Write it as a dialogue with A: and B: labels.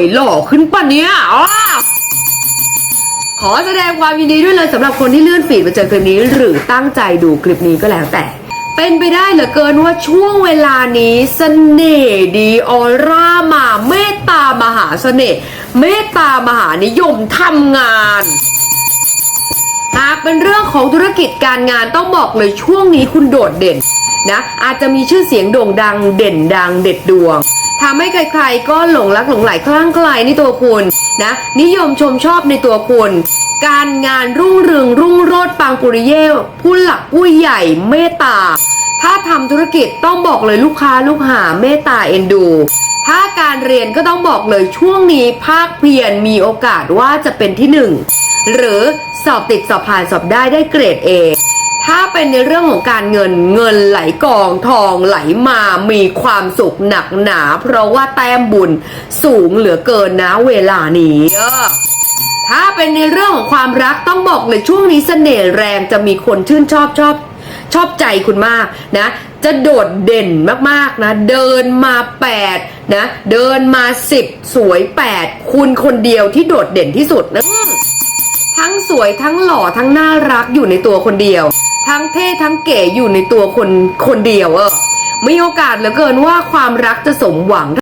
A: ยหล่อขึ้นปะเนี่ยอขอแสดงความยินดีด้วยเลยสำหรับคนที่เลื่อนฟีดมาเจอคลิปนี้ หรือตั้งใจดูคลิปนี้ก็แล้วแต่ เป็นไปได้เหลือเกินว่าช่วงเวลานี้เสน่ห์ดีออร่ามาเมตตามหาเสน่ห์เมตตามหานิยมทำงานหากเป็นเรื่องของธุรกิจการงานต้องบอกเลยช่วงนี้คุณโดดเด่นนะอาจจะมีชื่อเสียงโด่งดังเด่นดังเด็ดดวง ทำให้ใครๆ ก็หลงรักหลงไหลคลั่งไคล้ในตัวคุณนะนิยมชมชอบในตัวคุณ การงานรุ่งเรืองรุ่งโรจน์ปังปุริเย่ผู้หลักผู้ใหญ่เมตตา ถ้าทำธุรกิจต้องบอกเลยลูกค้าลูกหาเมตตาเอ็นดู ถ้าการเรียนก็ต้องบอกเลยช่วงนี้ภาคเพียรมีโอกาสว่าจะเป็นที่หนึ่งหรือสอบติดสอบผ่านสอบได้ได้เกรด A ถ้าเป็นในเรื่องของการเงินเงินไหลกองทองไหลมามีความสุขหนักหนา เพราะว่าแต้มบุญสูงเหลือเกินนะเวลานี้ถ้าเป็นในเรื่องของความรักต้องบอกเลยช่วงนี้เสน่ห์แรงจะมีคนชื่นชอบชอบชอบใจคุณมากนะ จะโดดเด่นมากๆนะ เดินมา 8 นะ เดินมา 10 สวย 8 คุณคนเดียวที่โดดเด่นที่สุดนะทั้งสวยทั้งหล่อทั้งน่ารักอยู่ในตัวคนเดียว ทั้งเท่ทั้งเก๋อยู่ในตัวคนคนเดียวเออมีโอกาสเหลือเกินว่าความรักจะสมหวัง